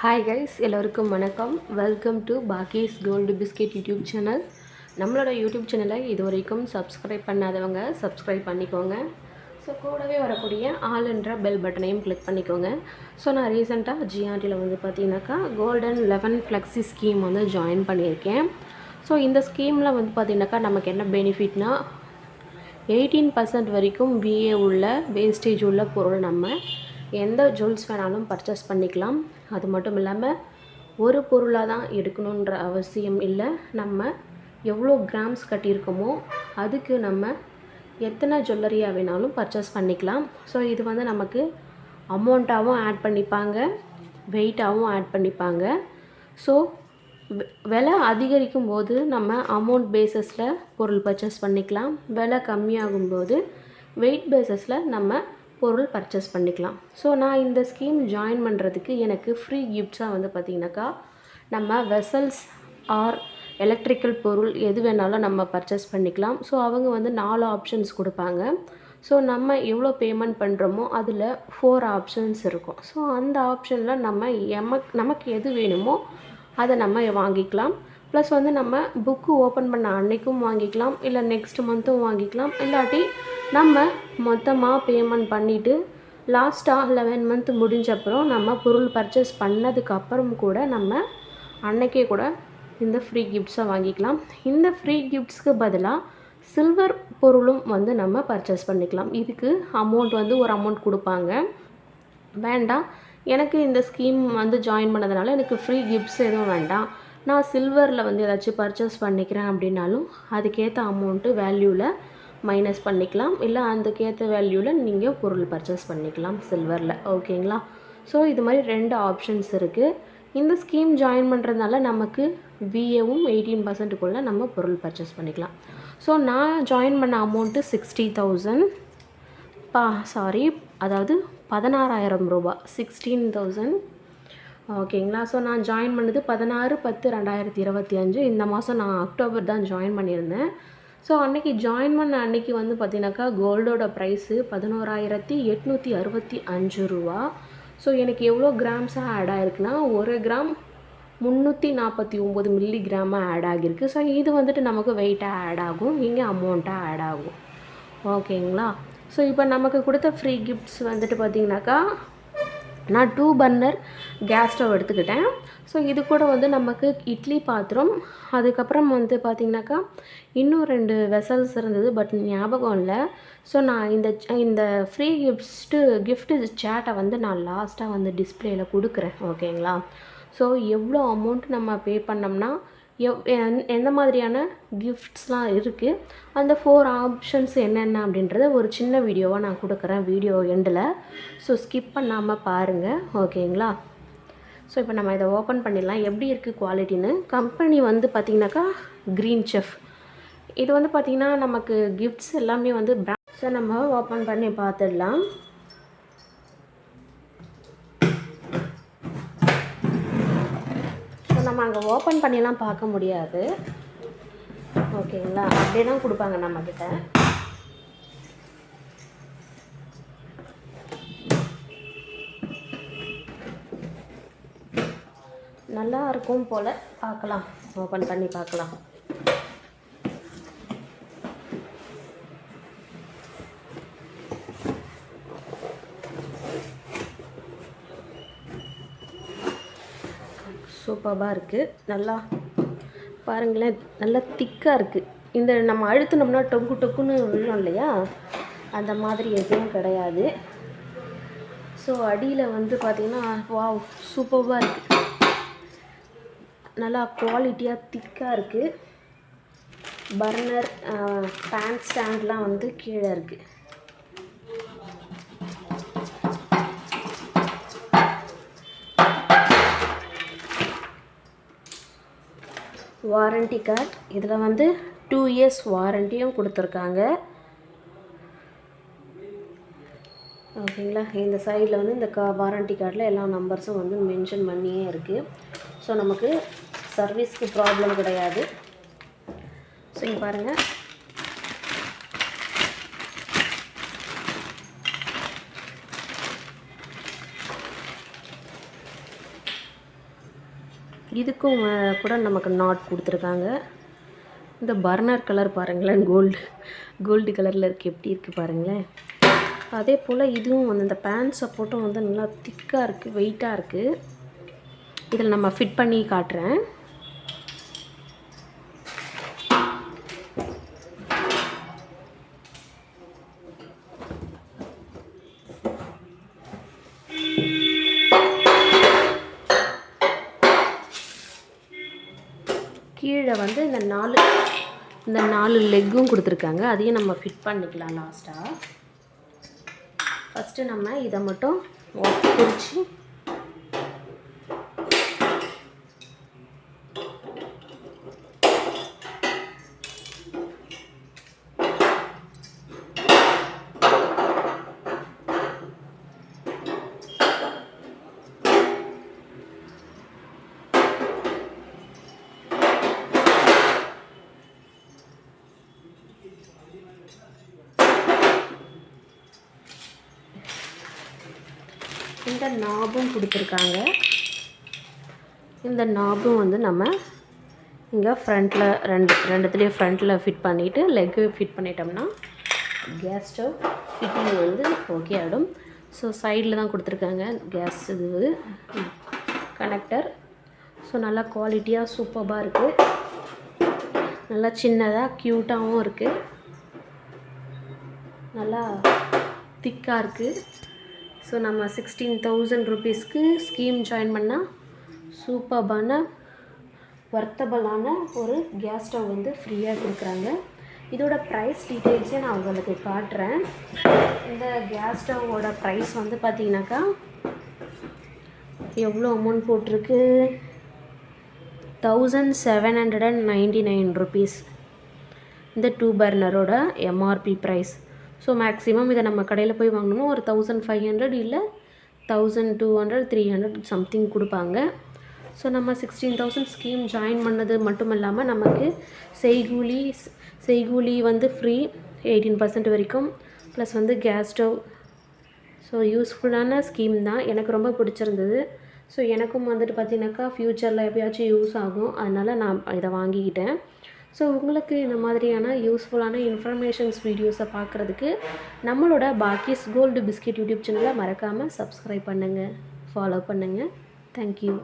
Hi guys எல்லோருக்கும் வணக்கம். Welcome to பாக்கீஸ் கோல்டு பிஸ்கெட் யூடியூப் சேனல் நம்மளோட யூடியூப் சேனலை இது வரைக்கும் சப்ஸ்கிரைப் பண்ணாதவங்க சப்ஸ்கிரைப் பண்ணிக்கோங்க. ஸோ கூடவே வரக்கூடிய ஆல் என்ற பெல் பட்டனையும் கிளிக் பண்ணிக்கோங்க. ஸோ நான் ரீசெண்டாக ஜிஆர்டியில் வந்து பார்த்தீங்கன்னாக்கா கோல்டன் லெவன் ஃப்ளெக்ஸி ஸ்கீம் வந்து ஜாயின் பண்ணியிருக்கேன். ஸோ இந்த ஸ்கீமில் வந்து பார்த்தீங்கன்னாக்கா நமக்கு என்ன பெனிஃபிட்னா எயிட்டீன் பர்சன்ட் வரைக்கும் பிஏ உள்ள வேஸ்டேஜ் உள்ள பொருள் நம்ம எந்த ஜுவல்ஸ் வேணாலும் பர்ச்சேஸ் பண்ணிக்கலாம். அது மட்டும் இல்லாமல் ஒரு பொருளாக தான் எடுக்கணுன்ற அவசியம் இல்லை. நம்ம எவ்வளோ கிராம்ஸ் கட்டியிருக்கோமோ அதுக்கு நம்ம எத்தனை ஜுவல்லரியாக வேணாலும் பர்ச்சேஸ் பண்ணிக்கலாம். ஸோ இது வந்து நமக்கு அமௌண்ட்டாகவும் ஆட் பண்ணிப்பாங்க வெயிட்டாகவும் ஆட் பண்ணிப்பாங்க. ஸோ விலை அதிகரிக்கும் போது நம்ம அமௌண்ட் பேஸஸில் பொருள் பர்ச்சேஸ் பண்ணிக்கலாம். விலை கம்மியாகும் போது வெயிட் பேஸஸில் நம்ம பொருள் பர்ச்சேஸ் பண்ணிக்கலாம். ஸோ நான் இந்த ஸ்கீம் ஜாயின் பண்ணுறதுக்கு எனக்கு ஃப்ரீ கிஃப்ட்ஸாக வந்து பார்த்திங்கனாக்கா நம்ம வெசல்ஸ் ஆர் எலக்ட்ரிக்கல் பொருள் எது வேணாலும் நம்ம பர்ச்சேஸ் பண்ணிக்கலாம். ஸோ அவங்க வந்து நாலு ஆப்ஷன்ஸ் கொடுப்பாங்க. ஸோ நம்ம எவ்வளோ பேமெண்ட் பண்ணுறோமோ அதில் ஃபோர் ஆப்ஷன்ஸ் இருக்கும். ஸோ அந்த ஆப்ஷனில் நம்ம எமக் நமக்கு எது வேணுமோ அதை நம்ம வாங்கிக்கலாம். ப்ளஸ் வந்து நம்ம புக்கு ஓப்பன் பண்ண அன்னைக்கும் வாங்கிக்கலாம். இல்லை நெக்ஸ்ட் மந்த்தும் வாங்கிக்கலாம். இல்லாட்டி நம்ம மொத்தமாக பேமெண்ட் பண்ணிவிட்டு லாஸ்ட்டாக லெவன் மந்த் முடிஞ்சப்புறம் நம்ம பொருள் பர்ச்சேஸ் பண்ணதுக்கப்புறம் கூட நம்ம அன்னைக்கே கூட இந்த ஃப்ரீ கிஃப்ட்ஸை வாங்கிக்கலாம். இந்த ஃப்ரீ கிஃப்ட்ஸ்க்கு பதிலாக சில்வர் பொருளும் வந்து நம்ம பர்ச்சேஸ் பண்ணிக்கலாம். இதுக்கு அமௌண்ட் வந்து ஒரு அமௌண்ட் கொடுப்பாங்க. வேண்டாம். எனக்கு இந்த ஸ்கீம் வந்து ஜாயின் பண்ணதுனால எனக்கு ஃப்ரீ கிஃப்ட்ஸ் எதுவும் வேண்டாம். நான் சில்வரில் வந்து ஏதாச்சும் பர்ச்சேஸ் பண்ணிக்கிறேன் அப்படின்னாலும் அதுக்கேற்ற அமௌண்ட்டு வேல்யூவில் மைனஸ் பண்ணிக்கலாம். இல்லை அதுக்கேற்ற வேல்யூவில் நீங்கள் பொருள் பர்ச்சேஸ் பண்ணிக்கலாம் சில்வரில் ஓகேங்களா ஸோ இது மாதிரி ரெண்டு ஆப்ஷன்ஸ் இருக்குது இந்த ஸ்கீம் ஜாயின் பண்ணுறதுனால நமக்கு விஏவும் எயிட்டீன் பர்சன்ட்டுக்குள்ளே நம்ம பொருள் பர்ச்சேஸ் பண்ணிக்கலாம். ஸோ நான் ஜாயின் பண்ண அமௌண்ட்டு சிக்ஸ்டி தௌசண்ட் பா சாரி அதாவது பதினாறாயிரம் ரூபாய் சிக்ஸ்டீன் தௌசண்ட் ஓகேங்களா ஸோ நான் ஜாயின் பண்ணது பதினாறு பத்து ரெண்டாயிரத்தி இருபத்தி அஞ்சு. இந்த மாதம் நான் அக்டோபர் தான் ஜாயின் பண்ணியிருந்தேன். ஸோ அன்னைக்கு ஜாயின் பண்ண அன்னைக்கு வந்து பார்த்தீங்கன்னாக்கா கோல்டோட ப்ரைஸு பதினோராயிரத்தி எட்நூற்றி அறுபத்தி அஞ்சு ரூபா. ஸோ எனக்கு எவ்வளோ கிராம்ஸாக ஆட் ஆகிருக்குன்னா ஒரு கிராம் முந்நூற்றி நாற்பத்தி ஒம்பது மில்லி கிராமாக ஆட் ஆகியிருக்கு. ஸோ இது வந்துட்டு நமக்கு வெயிட்டாக ஆட் ஆகும் இங்கே அமௌண்ட்டாக ஆட் ஆகும். ஓகேங்களா ஸோ இப்போ நமக்கு கொடுத்த ஃப்ரீ கிஃப்ட்ஸ் வந்துட்டு பார்த்தீங்கன்னாக்கா நான் டூ பர்னர் கேஸ் ஸ்டவ் எடுத்துக்கிட்டேன். ஸோ இது கூட வந்து நமக்கு இட்லி பாத்திரம். அதுக்கப்புறம் வந்து பார்த்திங்கனாக்கா இன்னும் ரெண்டு வெசல்ஸ் இருந்தது பட் ஞாபகம் இல்லை. ஸோ நான் இந்த இந்த ஃப்ரீ கிஃப்ட்ஸ்ட்டு கிஃப்ட்டு சேட்டை வந்து நான் லாஸ்ட்டாக வந்து டிஸ்பிளேயில் கொடுக்குறேன் ஓகேங்களா ஸோ எவ்வளோ அமௌண்ட் நம்ம பே பண்ணோம்னா எவ் எந்- எந்த மாதிரியான கிஃப்ட்ஸ்லாம் இருக்குது அந்த ஃபோர் ஆப்ஷன்ஸ் என்னென்ன அப்படின்றத ஒரு சின்ன வீடியோவாக நான் கொடுக்குறேன் வீடியோ எண்டில் ஸோ ஸ்கிப் பண்ணாமல் பாருங்கள் ஓகேங்களா ஸோ இப்போ நம்ம இதை ஓப்பன் பண்ணிடலாம். எப்படி இருக்குது குவாலிட்டின்னு கம்பெனி வந்து பார்த்திங்கனாக்கா க்ரீன் செஃப் இது வந்து பார்த்திங்கன்னா நமக்கு கிஃப்ட்ஸ் எல்லாமே வந்து ஸோ நம்ம ஓப்பன் பண்ணி பார்த்துடலாம் ஸோ நம்ம அங்கே ஓப்பன் பண்ணிலாம் பார்க்க முடியாது. ஓகேங்களா அப்படியே தான் கொடுப்பாங்க நம்மக்கிட்ட நல்லா இருக்கும் போல். பார்க்கலாம். ஓப்பன் பண்ணி பார்க்கலாம். சூப்பராக இருக்குது நல்லா பாருங்களேன் நல்லா திக்காக இருக்குது இந்த நம்ம அழுத்தினோம்னா டொக்கு டொக்குன்னு விழும் இல்லையா? அந்த மாதிரி எதுவும் கிடையாது. ஸோ அடியில் வந்து பார்த்திங்கன்னா வாவ் சூப்பராக இருக்குது நல்லா குவாலிட்டியாக திக்காக இருக்குது பர்னர் பேன் ஸ்டாண்ட்லாம் வந்து கீழே இருக்குது வாரண்டி கார்டு இதில் வந்து டூ இயர்ஸ் வாரண்டியும் கொடுத்துருக்காங்க. ஓகேங்களா இந்த சைடில் வந்து இந்த கா வாரண்டி கார்டில் எல்லா நம்பர்ஸும் வந்து மென்ஷன் பண்ணியே இருக்குது ஸோ நமக்கு சர்வீஸ்க்கு ப்ராப்ளம் கிடையாது. ஸோ இங்கே பாருங்கள் இதுக்கும் கூட நமக்கு நாட் கொடுத்துருக்காங்க. இந்த பர்னர் கலர் பாருங்களேன் கோல்டு கோல்டு கலரில் இருக்குது எப்படி இருக்குது பாருங்களேன். அதே போல் இதுவும் வந்து இந்த பேண்ட் சப்போர்ட்டும் வந்து நல்லா திக்காக இருக்குது வெயிட்டாக இருக்குது இதில் நம்ம ஃபிட் பண்ணி காட்டுறேன். இந்த நாலு இந்த நாலு லெக்கும் கொடுத்துருக்காங்க. அதையும் நம்ம ஃபிட் பண்ணிக்கலாம் லாஸ்ட்டாக ஃபஸ்ட்டு நம்ம இதை மட்டும் பிரித்து இந்த நாபும் கொடுத்துருக்காங்க. இந்த நாபும் வந்து நம்ம இங்கே ஃப்ரண்ட்டில் ரெண்டு ரெண்டுத்துலேயும் ஃப்ரண்ட்டில் ஃபிட் பண்ணிவிட்டு லெக்கு ஃபிட் பண்ணிட்டோம்னா கேஸ் ஸ்டவ் ஃபிட்டிங் வந்து ஓகே ஆகிடும் ஸோ சைடில் தான் கொடுத்துருக்காங்க. கேஸ் இது கனெக்டர் ஸோ நல்லா குவாலிட்டியாக சூப்பராக இருக்குது நல்லா சின்னதாக க்யூட்டாகவும் இருக்குது நல்லா திக்காக இருக்குது ஸோ நம்ம சிக்ஸ்டீன் தௌசண்ட் ருபீஸ்க்கு ஸ்கீம் ஜாயின் பண்ணால் சூப்பர்பான வர்த்தபலான ஒரு கேஸ் ஸ்டவ் வந்து ஃப்ரீயாக கொடுக்குறாங்க. இதோட ப்ரைஸ் டீட்டெயில்ஸே நான் உங்களுக்கு காட்டுறேன். இந்த கேஸ் ஸ்டவோட ப்ரைஸ் வந்து பார்த்தீங்கன்னாக்கா எவ்வளோ அமௌண்ட் போட்டிருக்கு? Thousand seven hundred and ninety nine rupees இந்த டூ பர்னரோட எம்ஆர்பி ப்ரைஸ் ஸோ மேக்ஸிமம் இதை நம்ம கடையில் போய் வாங்கணும்னா ஒரு தௌசண்ட் ஃபைவ் ஹண்ட்ரட் இல்லை thousand two hundred three hundred something கொடுப்பாங்க. ஸோ நம்ம சிக்ஸ்டீன் தௌசண்ட் ஸ்கீம் ஜாயின் பண்ணது மட்டும் இல்லாமல் நமக்கு செய்கூலி செய்கூலி வந்து ஃப்ரீ எயிட்டீன் பர்சன்ட் வரைக்கும் ப்ளஸ் வந்து கேஸ் ஸ்டவ் ஸோ யூஸ்ஃபுல்லான ஸ்கீம் தான். எனக்கு ரொம்ப பிடிச்சிருந்தது. ஸோ எனக்கும் வந்துட்டு பார்த்தீங்கன்னாக்கா ஃப்யூச்சரில் எப்பயாச்சும் யூஸ் ஆகும். அதனால் நான் இதை வாங்கிக்கிட்டேன். ஸோ உங்களுக்கு இந்த மாதிரியான யூஸ்ஃபுல்லான இன்ஃபர்மேஷன்ஸ் வீடியோஸை பார்க்குறதுக்கு நம்மளோட பாக்கிஸ் கோல்டு பிஸ்கெட் யூடியூப் சேனலை மறக்காமல் சப்ஸ்கிரைப் பண்ணுங்கள் ஃபாலோ பண்ணுங்கள் தேங்க்யூ